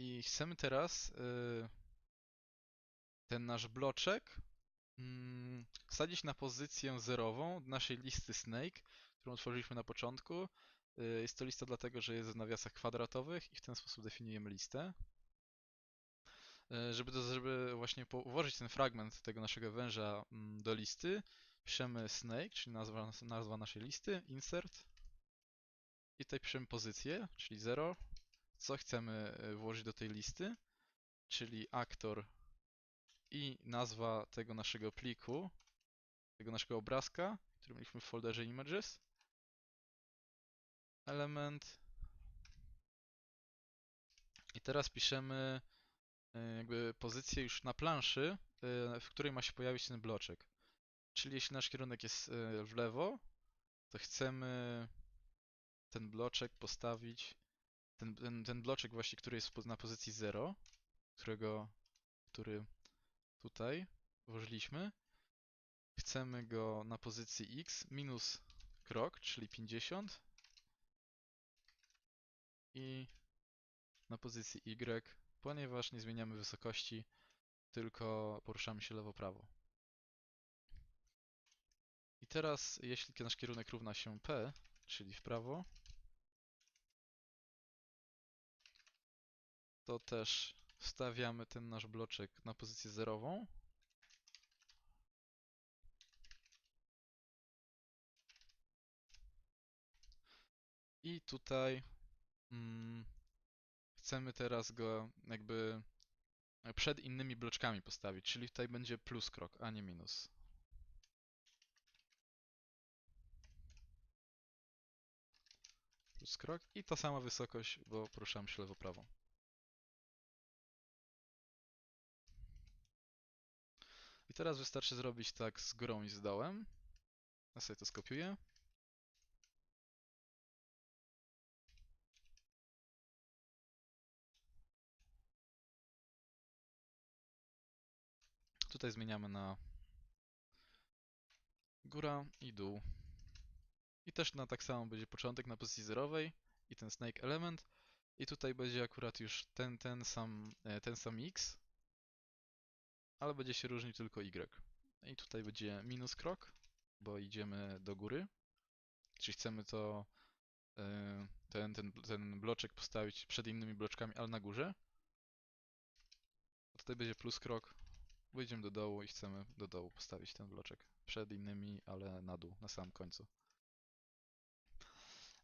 I chcemy teraz y, ten nasz bloczek mm, wsadzić na pozycję zerową naszej listy Snake, którą otworzyliśmy na początku. Y, Jest to lista dlatego, że jest w nawiasach kwadratowych i w ten sposób definiujemy listę. Y, Żeby, to, żeby właśnie włożyć ten fragment tego naszego węża mm, do listy, piszemy snake, czyli nazwa, nazwa naszej listy, insert i tutaj piszemy pozycję, czyli 0, co chcemy y, włożyć do tej listy, czyli aktor i nazwa tego naszego pliku, tego naszego obrazka, który mieliśmy w folderze images, element i teraz piszemy y, jakby pozycję już na planszy, y, w której ma się pojawić ten bloczek. Czyli jeśli nasz kierunek jest w lewo, to chcemy ten bloczek postawić, ten, ten, ten bloczek właśnie, który jest na pozycji 0, którego, który tutaj włożyliśmy, chcemy go na pozycji x minus krok, czyli 50 i na pozycji y, ponieważ nie zmieniamy wysokości, tylko poruszamy się lewo-prawo. I teraz, jeśli nasz kierunek równa się p, czyli w prawo, to też wstawiamy ten nasz bloczek na pozycję zerową. I tutaj mm, chcemy teraz go jakby przed innymi bloczkami postawić, czyli tutaj będzie plus krok, a nie minus. Plus krok i ta sama wysokość, bo poruszamy się lewo-prawo. I teraz wystarczy zrobić tak z górą i z dołem. Ja sobie to skopiuję. Tutaj zmieniamy na góra i dół. I też na tak samo będzie początek na pozycji zerowej i ten snake element. I tutaj będzie akurat już ten, ten sam, e, ten sam x, ale będzie się różnił tylko y. I tutaj będzie minus krok, bo idziemy do góry. Czyli chcemy to e, ten, ten, ten bloczek postawić przed innymi bloczkami, ale na górze. A tutaj będzie plus krok, bo idziemy do dołu i chcemy do dołu postawić ten bloczek. Przed innymi, ale na dół, na samym końcu.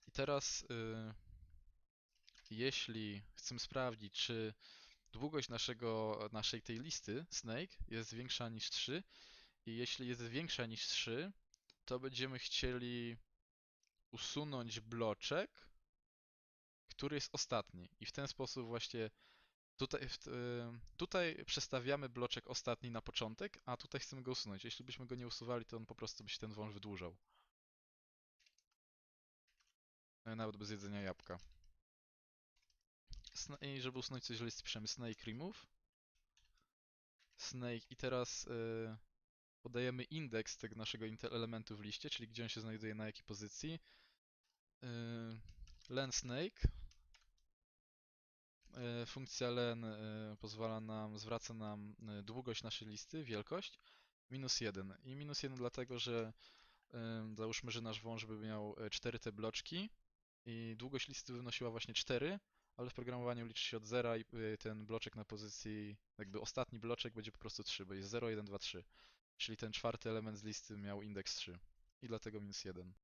I teraz, y, jeśli chcemy sprawdzić, czy długość naszego, naszej tej listy snake jest większa niż 3 i jeśli jest większa niż 3, to będziemy chcieli usunąć bloczek, który jest ostatni. I w ten sposób właśnie tutaj, y, tutaj przestawiamy bloczek ostatni na początek, a tutaj chcemy go usunąć. Jeśli byśmy go nie usuwali, to on po prostu by się ten wąż wydłużał. E, Nawet bez jedzenia jabłka. I żeby usunąć coś z piszemy snake remove. Snake i teraz y, podajemy indeks tego naszego elementu w liście, czyli gdzie on się znajduje, na jakiej pozycji. Y, len snake. Y, funkcja len y, pozwala nam, zwraca nam długość naszej listy, wielkość, minus 1. I minus 1 dlatego, że załóżmy, że nasz wąż by miał 4 te bloczki i długość listy wynosiła właśnie 4, ale w programowaniu liczy się od 0 i y, ten bloczek na pozycji, jakby ostatni bloczek będzie po prostu 3, bo jest 0, 1, 2, 3. Czyli ten czwarty element z listy miał indeks 3 i dlatego minus 1.